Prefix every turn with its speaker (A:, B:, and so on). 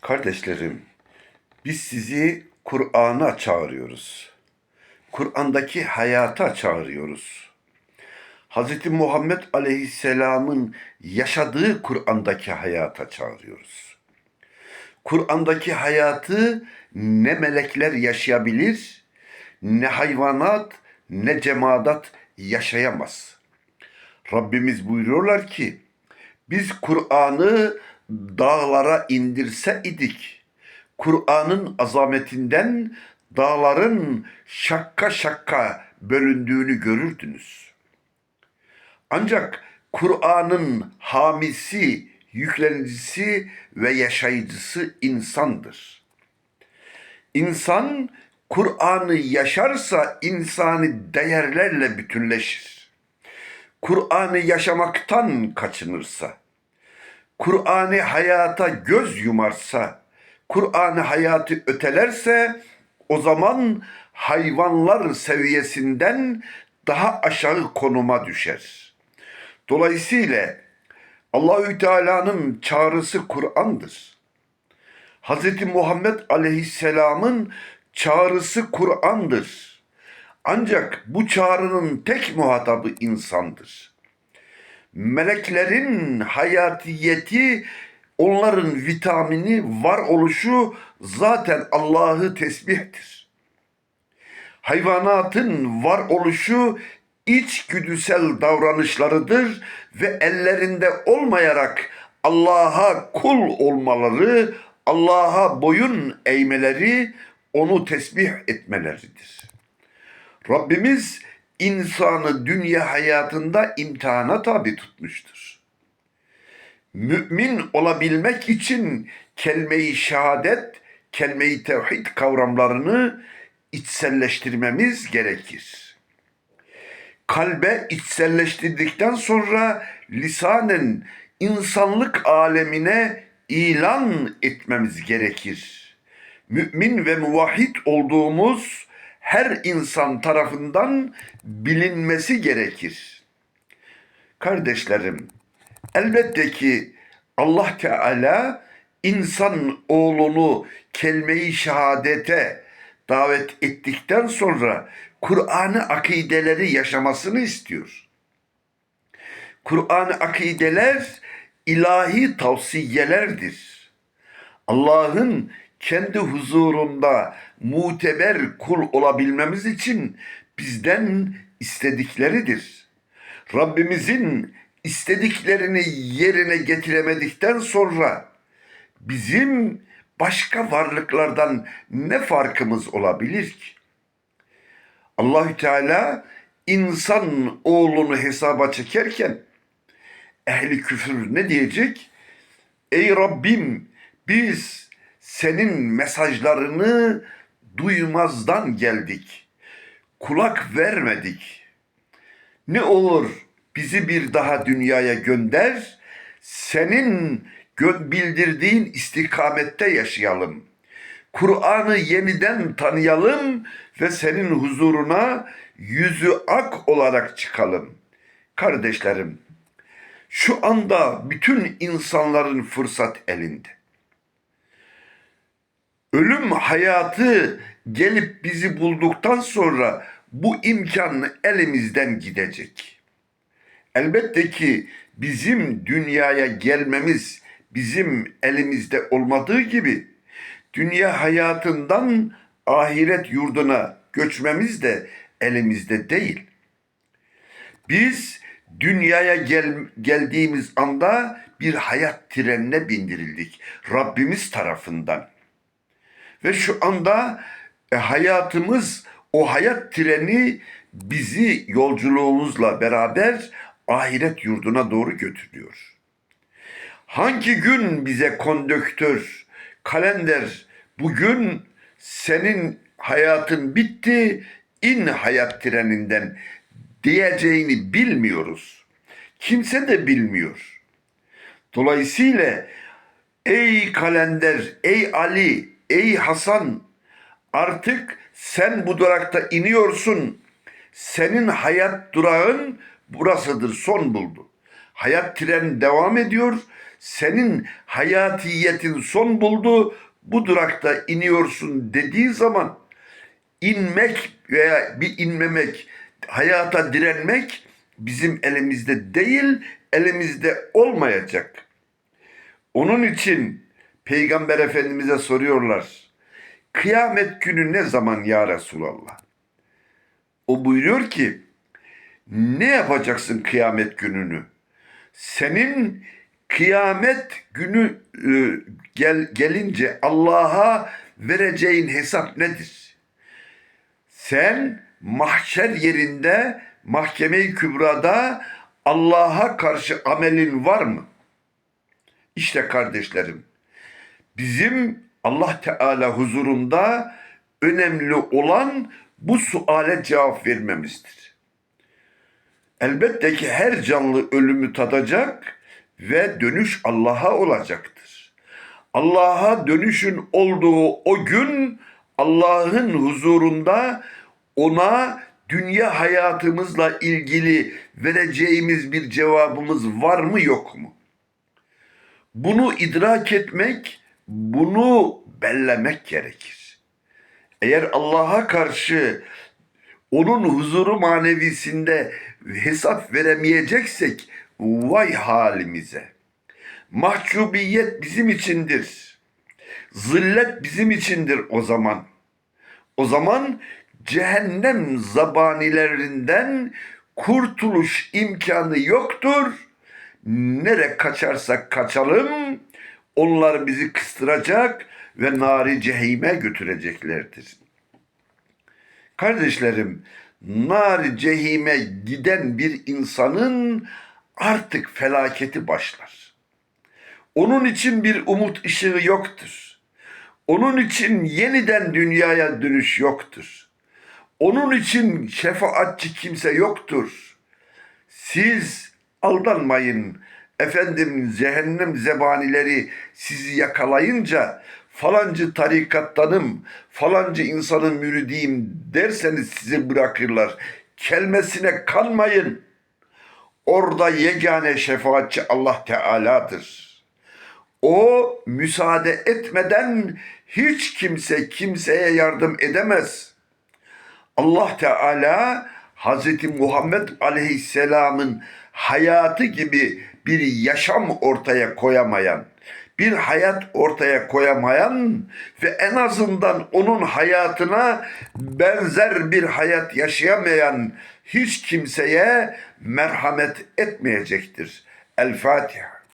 A: Kardeşlerim, biz sizi Kur'an'a çağırıyoruz. Kur'an'daki hayata çağırıyoruz. Hz. Muhammed Aleyhisselam'ın yaşadığı Kur'an'daki hayata çağırıyoruz. Kur'an'daki hayatı ne melekler yaşayabilir, ne hayvanat, ne cemaat yaşayamaz. Rabbimiz buyuruyorlar ki, biz Kur'an'ı dağlara indirse idik. Kur'an'ın azametinden dağların şakka şakka bölündüğünü görürdünüz. Ancak Kur'an'ın hamisi, yüklenicisi ve yaşayıcısı insandır. İnsan Kur'an'ı yaşarsa insani değerlerle bütünleşir. Kur'an'ı yaşamaktan kaçınırsa, Kur'an'ı hayata göz yumarsa, Kur'an'ı hayatı ötelerse o zaman hayvanlar seviyesinden daha aşağı konuma düşer. Dolayısıyla Allahü Teala'nın çağrısı Kur'an'dır. Hz. Muhammed Aleyhisselam'ın çağrısı Kur'an'dır. Ancak bu çağrının tek muhatabı insandır. Meleklerin hayatiyeti, onların vitamini, varoluşu zaten Allah'ı tesbihtir. Hayvanatın varoluşu içgüdüsel davranışlarıdır ve ellerinde olmayarak Allah'a kul olmaları, Allah'a boyun eğmeleri, onu tesbih etmeleridir. Rabbimiz insanı dünya hayatında imtihana tabi tutmuştur. Mümin olabilmek için kelime-i şehadet, kelime-i tevhid kavramlarını içselleştirmemiz gerekir. Kalbe içselleştirdikten sonra lisanen insanlık alemine ilan etmemiz gerekir. Mümin ve muvahhid olduğumuz her insan tarafından bilinmesi gerekir. Kardeşlerim, elbette ki Allah Teala insan oğlunu kelime-i şehadete davet ettikten sonra Kur'an'ı akideleri yaşamasını istiyor. Kur'an-ı akideler ilahi tavsiyelerdir. Allah'ın kendi huzurunda muteber kul olabilmemiz için bizden istedikleridir. Rabbimizin istediklerini yerine getiremedikten sonra bizim başka varlıklardan ne farkımız olabilir ki? Allahü Teala insan oğlunu hesaba çekerken ehli küfür ne diyecek? Ey Rabbim biz senin mesajlarını duymazdan geldik. Kulak vermedik. Ne olur bizi bir daha dünyaya gönder. Senin bildirdiğin istikamette yaşayalım. Kur'an'ı yeniden tanıyalım ve senin huzuruna yüzü ak olarak çıkalım. Kardeşlerim, şu anda bütün insanların fırsat elinde. Ölüm hayatı gelip bizi bulduktan sonra bu imkan elimizden gidecek. Elbette ki bizim dünyaya gelmemiz bizim elimizde olmadığı gibi dünya hayatından ahiret yurduna göçmemiz de elimizde değil. Biz dünyaya gel, geldiğimiz anda bir hayat trenine bindirildik Rabbimiz tarafından. Ve şu anda e, hayatımız o hayat treni bizi yolculuğumuzla beraber ahiret yurduna doğru götürüyor. Hangi gün bize kondöktör, kalender bugün senin hayatın bitti, in hayat treninden diyeceğini bilmiyoruz. Kimse de bilmiyor. Dolayısıyla ey kalender, ey Ali, ey Hasan artık sen bu durakta iniyorsun. Senin hayat durağın burasıdır son buldu. Hayat tren devam ediyor. senin hayatiyetin son buldu, bu durakta iniyorsun dediği zaman inmek veya bir inmemek, hayata direnmek bizim elimizde değil, elimizde olmayacak. Onun için Peygamber Efendimiz'e soruyorlar. Kıyamet günü ne zaman ya Resulallah? O buyuruyor ki ne yapacaksın kıyamet gününü? Senin kıyamet günü e, gel, gelince Allah'a vereceğin hesap nedir? Sen mahşer yerinde mahkeme-i kübrada Allah'a karşı amelin var mı? İşte kardeşlerim bizim Allah Teala huzurunda önemli olan bu suale cevap vermemizdir. Elbette ki her canlı ölümü tadacak ve dönüş Allah'a olacaktır. Allah'a dönüşün olduğu o gün Allah'ın huzurunda ona dünya hayatımızla ilgili vereceğimiz bir cevabımız var mı yok mu? Bunu idrak etmek, bunu bellemek gerekir. Eğer Allah'a karşı onun huzuru manevisinde hesap veremeyeceksek vay halimize. Mahcubiyet bizim içindir. Zillet bizim içindir o zaman. O zaman cehennem zabanilerinden kurtuluş imkanı yoktur. Nere kaçarsak kaçalım onlar bizi kıstıracak ve nari cehime götüreceklerdir. Kardeşlerim, nar cehime giden bir insanın artık felaketi başlar. Onun için bir umut ışığı yoktur. Onun için yeniden dünyaya dönüş yoktur. Onun için şefaatçi kimse yoktur. Siz aldanmayın. Efendim cehennem zebanileri sizi yakalayınca falancı tarikattanım, falancı insanın müridiyim derseniz sizi bırakırlar. Kelmesine kanmayın. Orada yegane şefaatçi Allah Teala'dır. O müsaade etmeden hiç kimse kimseye yardım edemez. Allah Teala Hz. Muhammed Aleyhisselam'ın hayatı gibi bir yaşam ortaya koyamayan, bir hayat ortaya koyamayan ve en azından onun hayatına benzer bir hayat yaşayamayan hiç kimseye merhamet etmeyecektir. El Fatiha.